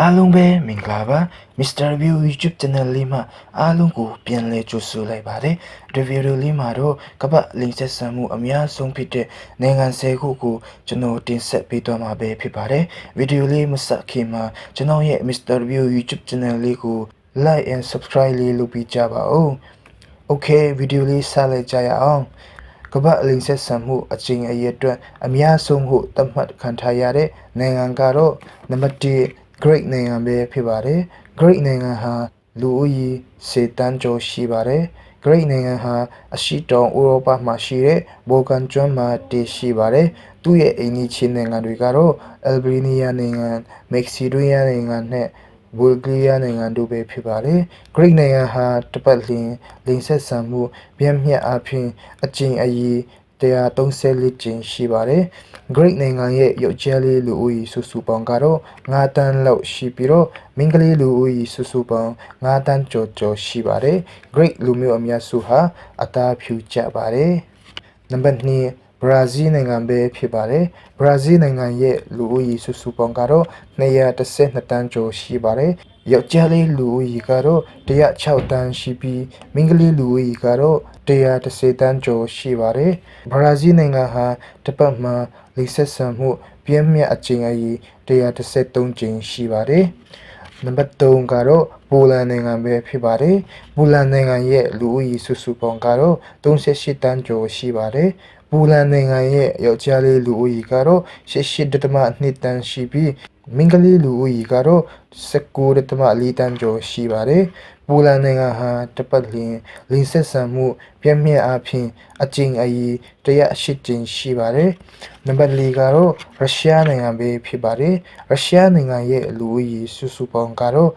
အားလုံးပဲမင်္ဂလာပါ Mr. View YouTube Channel လေးမှာအားလုံးကိုပြန်လည်ကြိုဆိုလိုက်ပါတယ်ဒီဗီဒီယိုလေးမှာတော့ကမ္ဘာလိမ်ဆက်ဆံမှုအများဆုံးဖြစ်တဲ့နိုင်ငံ၁၀ခုကိုကျွန်တော်တင်ဆက်ပေးသွားမှာပဲဖြစ်ပါတယ်ဗီဒီယိုလေးမစခင်မှာကျွန်တော်ရဲ့ Mr. View YouTube Channel လေးကို like and subscribe လေးလုပ်ပြီးကြပါဦး Okay ဗီဒီယိုလေးစလိုက်ကြရအောင်ကမ္ဘာအလိမ်ဆက်ဆံမှုအချိန်အရေးအတွက်အများဆုံးဟုသတ်မှတ်ခံထားရတဲ့နိုင်ငံကတော့နံပါတ်1 Great နိုင်ငံပဲဖြစ်ပါတယ် Great နိုင်ငံဟာလူဦးရေစေတန်းကျော်ရှိပါတယ် Great နိုင်ငံဟာအရှိတောင်ဥရောပမှာရှိတဲ့ဘော်ကန်ကျွန်းမှာတည်ရှိပါတယ်သူ့ရဲ့အိမ်နီးချင်းနိုင်ငံတွေကတော့ Albania နိုင်ငံ၊ Macedonia နိုင်ငံနဲ့ဘူလ်ဂရီးယားနိုင်ငံတို့ပဲဖြစ်ပါတယ်။ Greek နိုင်ငံဟာတပတ်လျင်လိင်ဆက်ဆံမှုပြင်းပြအဖြစ်အကျဉ်အရေး 134ကျင်းရှိပါတယ်။ Greek နိုင်ငံရဲ့ရုပ်ကြမ်းလေးလူဦးရေစုစုပေါင်းကတော့9တန်းလောက်ရှိပြီးတော့မိန်းကလေးလူဦးရေစုစုပေါင်း9တန်းကျော်ကျော်ရှိပါတယ်။ Greek လူမျိုးအများစုဟာအသားဖြူကြပါတယ်။နံပါတ်2ဘရာဇီးနိုင်ငံပဲဖြစ်ပါတယ်။ဘရာဇီးနိုင်ငံရဲ့လူဦးရေစုစုပေါင်းကတော့212တန်းကျော်ရှိပါတယ်။ ယောက်ျားလေးလူဦးရေကတော့106တန်းရှိပြီးမိန်းကလေးလူဦးရေကတော့130တန်းကျော်ရှိပါတယ်။ဘရာဇီးနိုင်ငံဟာတစ်ပတ်မှာလိပ်ဆက်ဆံမှုပြင်းပြအကြိမ်အရေး133ကြိမ်ရှိပါတယ်။နံပါတ်3ကတော့ပိုလန်နိုင်ငံပဲဖြစ်ပါတယ်။ပိုလန်နိုင်ငံရဲ့လူဦးရေစုစုပေါင်းကတော့38တန်းကျော်ရှိပါတယ်။ပူလန်နိုင်ငံရဲ့ယောက်ျားလေးလူဦးရေကတော့88.2တန်းရှိပြီးမိန်းကလေးလူဦးရေကတော့19.4တန်းကျော်ရှိပါတယ်။ပူလန်နိုင်ငံဟာတပတ်လျင်လင်းဆက်ဆံမှုပြည့်မြတ်အဖြစ်အကျဉ်အရေး108ကျင်းရှိပါတယ်။နံပါတ်4ကတော့ရုရှားနိုင်ငံပဲဖြစ်ပါတယ်။ရုရှားနိုင်ငံရဲ့လူဦးရေစုစုပေါင်းကတော့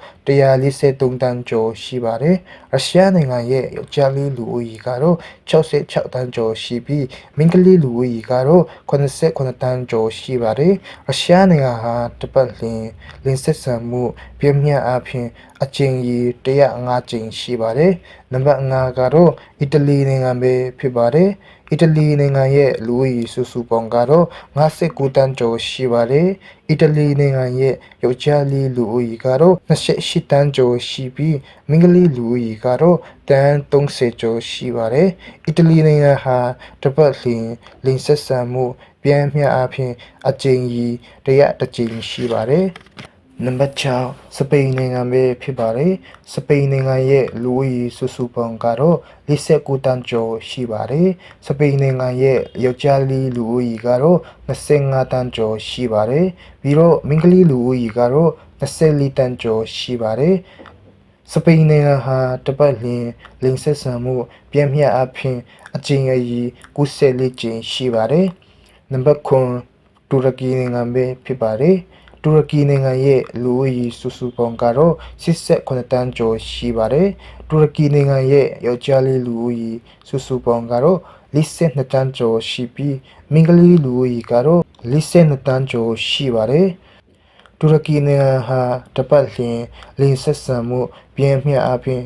143တန်းကျော်ရှိပါတယ်။ရုရှားနိုင်ငံရဲ့ယောက်ျားလေးလူဦးရေကတော့66တန်းကျော်ရှိပြီးမိန်းကလေးလူဦးရေကတော့89တန်းကျော်ရှိပါတယ်။ရုရှားနိုင်ငံဟာတပတ်လျင်လင်းဆက်ဆံမှုပြင်းပြအဖြစ် အကျဉ်ကြီး105ကျင်းရှိပါတယ်။နံပါတ်5ကတော့အီတလီနိုင်ငံပဲဖြစ်ပါတယ်။အီတလီနိုင်ငံရဲ့လူဦးရေစုစုပေါင်းကတော့59တန်းကျော်ရှိပါတယ်။အီတလီနိုင်ငံရဲ့ယောက်ျားလေးလူဦးရေကတော့28တန်းကျော်ရှိပြီးမိန်းကလေးလူဦးရေကတော့တန်း30ကျော်ရှိပါတယ်။အီတလီနိုင်ငံဟာတပတ်လျင်လင်းဆက်ဆံမှုပြန်မြအဖြစ်အကျဉ်းကြီး100တကြိမ်ရှိပါတယ်။ နံပါတ်6စပိန်နိုင်ငံပဲဖြစ်ပါတယ်စပိန်နိုင်ငံရဲ့လူဦးရေစုစုပေါင်းကတော့49တန်းကျော်ရှိပါတယ်စပိန်နိုင်ငံရဲ့ယောက်ျားလေးလူဦးရေကတော့25တန်းကျော်ရှိပါတယ်ပြီးတော့မိန်းကလေးလူဦးရေကတော့24တန်းကျော်ရှိပါတယ်စပိန်နိုင်ငံဟာတပတ်လျင်လင်းဆက်ဆံမှုပြင်းပြအဖြစ်အကျဉ်းအရေး94ကျင်းရှိပါတယ်နံပါတ်9တူရကီနိုင်ငံပဲဖြစ်ပါတယ် တူရကီနိုင်ငံရဲ့လူဦးရေစုစုပေါင်းကတော့89တန်းကျော်ရှိပါတယ်တူရကီနိုင်ငံရဲ့ယောက်ျားလေးလူဦးရေစုစုပေါင်းကတော့42တန်းကျော်ရှိပြီးမိန်းကလေးလူဦးရေကတော့42တန်းကျော်ရှိပါတယ်တူရကီနိုင်ငံဟာတပတ်လျင်လင်းဆက်ဆံမှုပြင်းပြအပြင်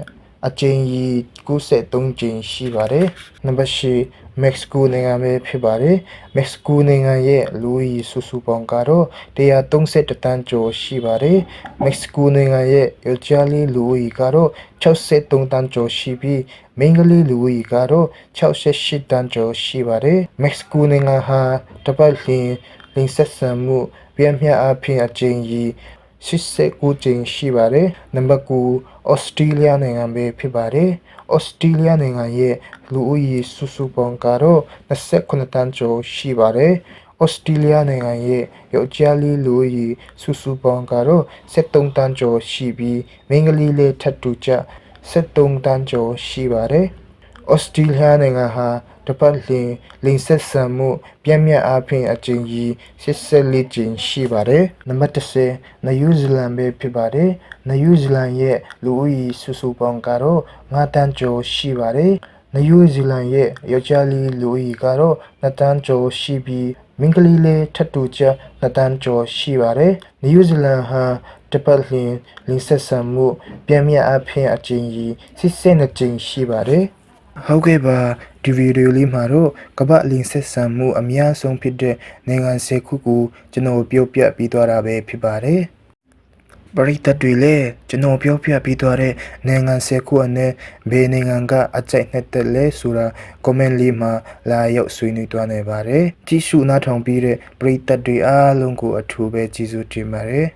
အကျဉ်းကြီး93ကျင်းရှိပါတယ်နံပါတ်8မက္ကဆီကိုနိုင်ငံပဲဖြစ်ပါတယ်မက္ကဆီကိုနိုင်ငံရဲ့လူဦးရေစုစုပေါင်းကတော့131တန်းကျော်ရှိပါတယ်မက္ကဆီကိုနိုင်ငံရဲ့ယောက်ျားလေးလူဦးရေကတော့63တန်းကျော်ရှိပြီးမိန်းကလေးလူဦးရေကတော့68တန်းကျော်ရှိပါတယ်မက္ကဆီကိုနိုင်ငံဟာတပတ်လျင်လင်းဆက်ဆံမှုပြန်ပြအဖြစ်အကျဉ်းကြီး 89ကျင်းရှိပါတယ်နံပါတ်9ဩစတြေးလျနိုင်ငံပဲဖြစ်ပါတယ်ဩစတြေးလျနိုင်ငံရဲ့လူဦးရေစုစုပေါင်းကတော့29တန်းကျော်ရှိပါတယ်ဩစတြေးလျနိုင်ငံရဲ့ယောက်ျားလေးလူဦးရေစုစုပေါင်းကတော့73တန်းကျော်ရှိပြီးမိန်းကလေးလေးထပ်တူကြ73တန်းကျော်ရှိပါတယ် ဩစတြေးလျနိုင်ငံဟာတပတ်လင်လင်းဆက်ဆံမှုပြင်းပြအဖြစ်အကျဉ်းကြီး84ကျင်းရှိပါတယ်နံပါတ်10နယူးဇီလန်ပဲဖြစ်ပါတယ်နယူးဇီလန်ရဲ့လူဦးရေစုစုပေါင်းကတော့9တန်းကျော်ရှိပါတယ်နယူးဇီလန်ရဲ့ယောက်ျားလေးလူဦးရေကတော့2တန်းကျော်ရှိပြီးမိန်းကလေးလေးထပ်တူချ2တန်းကျော်ရှိပါတယ်နယူးဇီလန်ဟာတပတ်လင်လင်းဆက်ဆံမှုပြန်မြအဖြစ်အကျဉ်းကြီး82ကျင်းရှိပါတယ် ဟုတ်ကဲ့ပါဒီဗီဒီယိုလေးမှာတော့ကမ္ဘာလင်းဆက်ဆံမှုအများဆုံးဖြစ်တဲ့နိုင်ငံ၁၀ခုကိုကျွန်တော်ပြောပြပေးသွားတာပဲဖြစ်ပါတယ်ပရိသတ်တွေလည်းကျွန်တော်ပြောပြပြီးသွားတဲ့နိုင်ငံ၁၀ခုအနက်ဘယ်နိုင်ငံကအကြိုက်နှစ်သက်လဲဆိုတာ comment လေးမှာလာရောက်ဆွေးနွေးသွားနိုင်ပါတယ်ကြည့်ရှုနားထောင်ပြီးတဲ့ပရိသတ်တွေအားလုံးကိုအထူးပဲကျေးဇူးတင်ပါတယ်